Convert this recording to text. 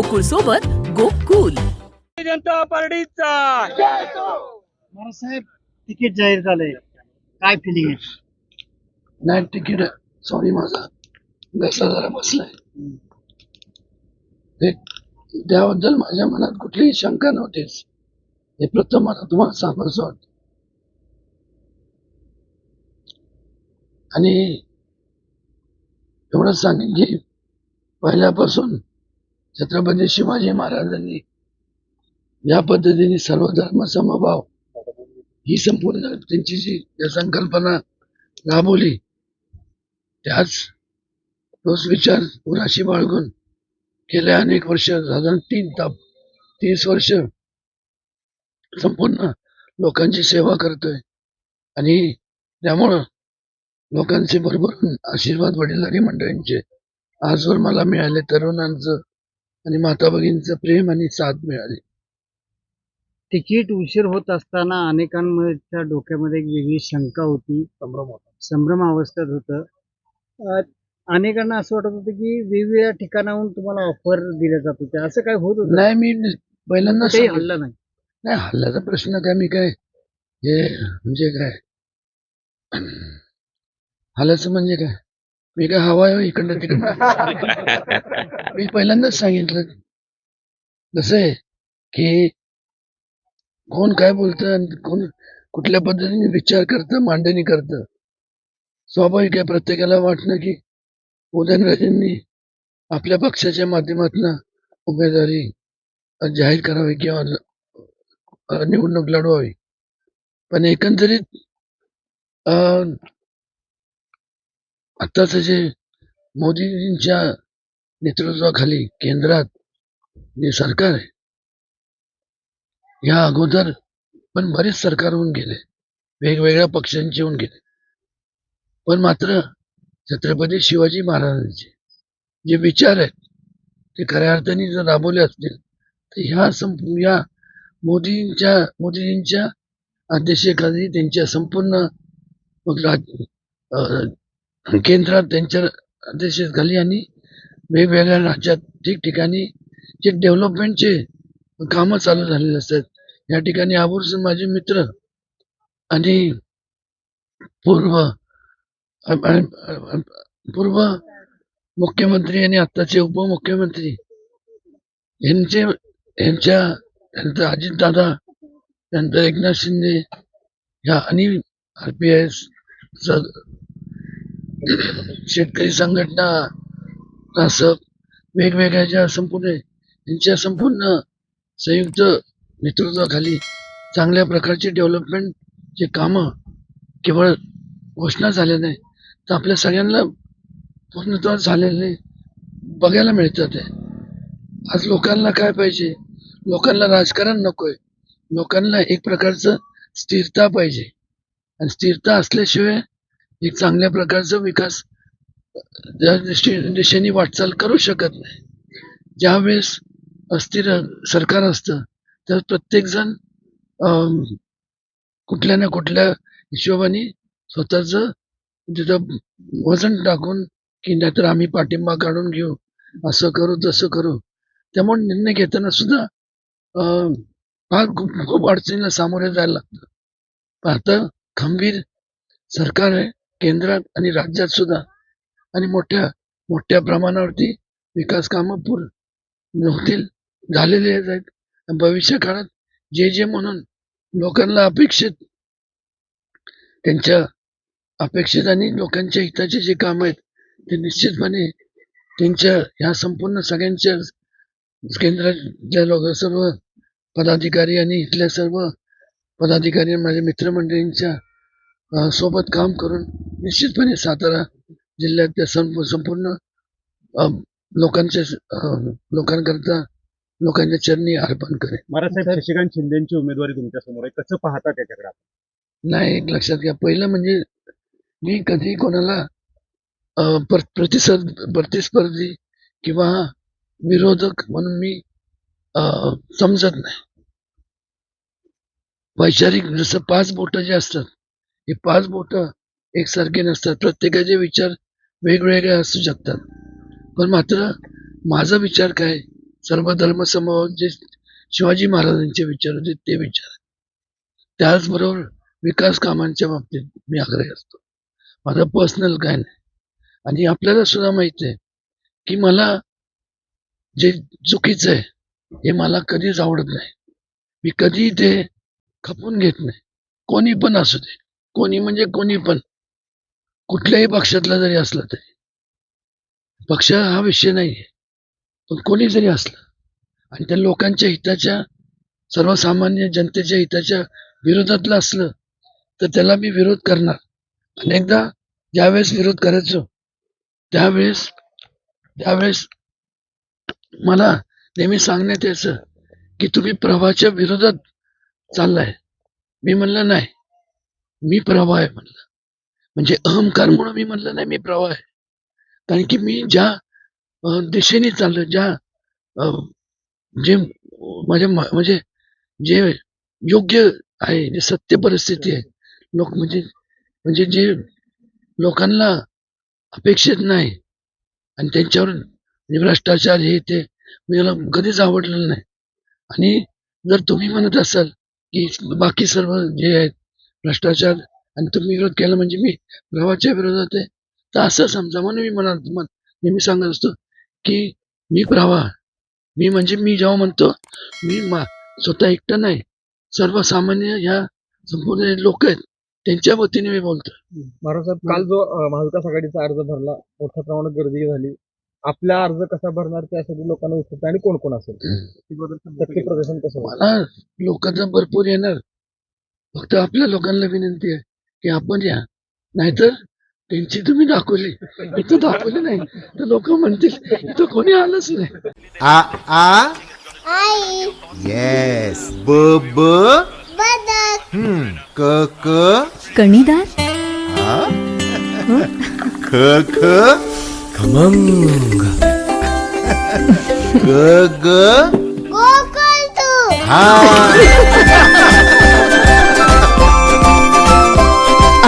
गोकुळ सोबत गोकुल जनता पार्टीचा. साहेब तिकीट जाहीर झालंय. काय फिलिंग आहे? नाही तिकीट सॉरी माझा. घसा जरा बसलाय. त्याबद्दल माझ्या मनात कुठलीही शंका नव्हतीच. हे प्रथम मला तुम्हाला सांगायचं वाटतं आणि एवढंच सांगेन की पहिल्यापासून छत्रपती शिवाजी महाराजांनी या पद्धतीने सर्व धर्म समभाव ही संपूर्ण त्यांची जी संकल्पना राबवली त्याच तोच विचार उराशी बाळगून गेल्या अनेक वर्ष साधारण तीन ताप तीस वर्ष संपूर्ण लोकांची सेवा करतोय. आणि त्यामुळं लोकांचे भरभरून आशीर्वाद वडीलधारी मंडळींचे आजवर मला मिळाले तरुणांचं आणि माता भगिनींचं प्रेम आणि साथ मिळाली. तिकीट उशीर होत असताना अनेकांच्या डोक्यामध्ये एक वेगळी शंका होती. संभ्रम अवस्थेत होत. अनेकांना असं वाटत होतं की वेगवेगळ्या ठिकाणाहून तुम्हाला ऑफर दिल्या जात होत्या. असं काय होत होतं? नाही मी पहिल्यांदा काही. हल्ला नाही. नाही हल्ल्याचा प्रश्न काय मी काय हे म्हणजे काय? हल्ल्याचं म्हणजे काय? मी काय हवा आहे इकडनं तिकडनं. मी पहिल्यांदाच सांगितलं. कसं आहे की कोण काय बोलतं आणि कोण कुठल्या पद्धतीने विचार करतं मांडणी करतं. स्वाभाविक आहे प्रत्येकाला वाटणं की उदयनराजेंनी आपल्या पक्षाच्या माध्यमातून उमेदवारी जाहीर करावी किंवा निवडणूक लढवावी. पण एकंदरीत अं, आताच जे मोदीजींच्या नेतृत्वाखाली केंद्रात जे सरकार आहे या अगोदर पण बरेच सरकार होऊन गेले. वेगवेगळ्या पक्षांचे होऊन गेले. पण मात्र छत्रपती शिवाजी महाराजांचे जे विचार आहेत ते खऱ्या अर्थाने जर राबवले असतील तर ह्या संप या मोदींच्या मोदीजींच्या अध्यक्षतेखाली त्यांच्या संपूर्ण मग राज अं, केंद्रात त्यांच्या अध्यक्षतेखाली आणि वेगवेगळ्या राज्यात ठिकठिकाणी जे डेव्हलपमेंटचे कामं चालू झालेले असतात. या ठिकाणी आवर्जून माझे मित्र आणि पूर्व पूर्व मुख्यमंत्री आणि आत्ताचे उपमुख्यमंत्री यांचे यांच्या त्यांचं अजितदादा त्यानंतर एकनाथ शिंदे ह्या आणि आर पी एस शेतकरी संघटना असं वेगवेगळ्या ज्या संपूर्ण यांच्या संपूर्ण संयुक्त नेतृत्वाखाली चांगल्या प्रकारचे डेव्हलपमेंट चे कामं केवळ घोषणा झाल्या नाही तर आपल्या सगळ्यांना पूर्णत्व झालेले बघायला मिळतात आहे आज लोकांना काय पाहिजे? लोकांना राजकारण नकोय. लोकांना एक प्रकारचं स्थिरता पाहिजे. आणि स्थिरता असल्याशिवाय एक चांगल्या प्रकारचा विकास त्या दिशे दिशेने वाटचाल करू शकत नाही. ज्यावेळेस अस्थिर सरकार असतं तर प्रत्येकजण कुठल्या ना कुठल्या हिशोबाने स्वतःच तिथं वजन टाकून की नाहीतर आम्ही पाठिंबा काढून घेऊ असं करू तसं करू. त्यामुळे निर्णय घेताना सुद्धा फार खूप खूप अडचणीला सामोरे जायला लागतं. पण आता खंबीर सरकार आहे. केंद्रात आणि राज्यात सुद्धा आणि मोठ्या मोठ्या प्रमाणावरती विकास कामं पूर्ण होतील झालेले आहेत. भविष्य काळात जे जे म्हणून लोकांना अपेक्षित त्यांच्या अपेक्षित आणि लोकांच्या हिताचे जे काम आहेत ते निश्चितपणे त्यांच्या ह्या संपूर्ण सगळ्यांच्या केंद्रातल्या लोक सर्व पदाधिकारी आणि इथल्या सर्व पदाधिकारी माझ्या मित्रमंडळींच्या सोबत काम करून निश्चितपणे सातारा जिल्ह्यातल्या सं संपूर्ण अं, लोकांकरता लोकांच्या चरणी अर्पण करेन. महाराजसाहेब शशिकांत शिंदेची उमेदवारी तुमच्यासमोर आहे. कसं पाहता त्याच्याकडे? नाही एक लक्षात घ्या. पहिलं म्हणजे मी कधी कोणाला अं, प्र- प्रतिस्पर्ध प्रतिस्पर्धी किंवा विरोधक म्हणून मी समजत नाही. वैचारिक जसं पाच बोटं जे असतात हे पाच बोटं एकसारखे नसतात. प्रत्येकाचे विचार वेगवेगळे असू शकतात. पण मात्र माझा विचार काय? सर्व धर्म जे शिवाजी महाराजांचे विचार होते ते विचार. त्याचबरोबर विकास कामांच्या बाबतीत मी आग्रही असतो. माझं पर्सनल काय नाही. आणि आपल्याला सुद्धा माहिती आहे की मला जे चुकीचं आहे हे मला कधीच आवडत नाही. मी कधी ते खपून घेत नाही. कोणी पण असू दे. कोणी म्हणजे कोणी पण. कुठल्याही पक्षातला जरी असला तरी. पक्ष हा विषय नाही आहे पण कोणी जरी असलं आणि त्या लोकांच्या हिताच्या सर्वसामान्य जनतेच्या हिताच्या विरोधातलं असलं तर त्याला मी विरोध करणार. अनेकदा ज्यावेळेस विरोध करायचो त्यावेळेस त्यावेळेस मला नेहमी सांगण्यात यायचं की तुम्ही प्रवाहाच्या विरोधात चाललाय. मी म्हणलं नाही. मी प्रवाह आहे म्हणलं. म्हणजे अहंकार म्हणून मी म्हणलं नाही मी प्रवाह आहे. कारण की मी ज्या दिशेने चाललो ज्या अं, जे माझ्या म्हणजे जे योग्य आहे जे सत्य परिस्थिती आहे लोक म्हणजे म्हणजे जे लोकांना अपेक्षित नाही आणि त्यांच्यावर म्हणजे भ्रष्टाचार हे ते मला कधीच आवडलेलं नाही. आणि जर तुम्ही म्हणत असाल की बाकी सर्व जे आहेत भ्रष्टाचार आणि तुम्ही विरोध केला म्हणजे मी प्रवाहाच्या विरोधात आहे. तर असं समजा म्हणून मी म्हणा म- नेहमी सांगत असतो की मी प्रवाह मी म्हणजे मी जेव्हा म्हणतो मी मा स्वतः एकटं नाही. सर्वसामान्य ह्या संपूर्ण लोक आहेत. त्यांच्या वतीने मी बोलतो महाराज काल जो महाविकास आघाडीचा अर्ज भरला मोठ्या प्रमाणात गर्दी झाली. आपला अर्ज कसा भरणार त्यासाठी लोकांना उत्सुकता आणि कोण कोण असेल प्रदर्शन कसं? मला लोकांचा भरपूर येणार. फक्त आपल्या लोकांना विनंती आहे की आपण या. नाहीतर त्यांची तुम्ही दाखवली. इथं दाखवली नाही. तर लोक म्हणतील इथं कोणी आलंच नाही. आ आ? आई. येस ब ब? बदक. हम्म. क क? कणीदार? ख ख? खमंग. ग ग? हा.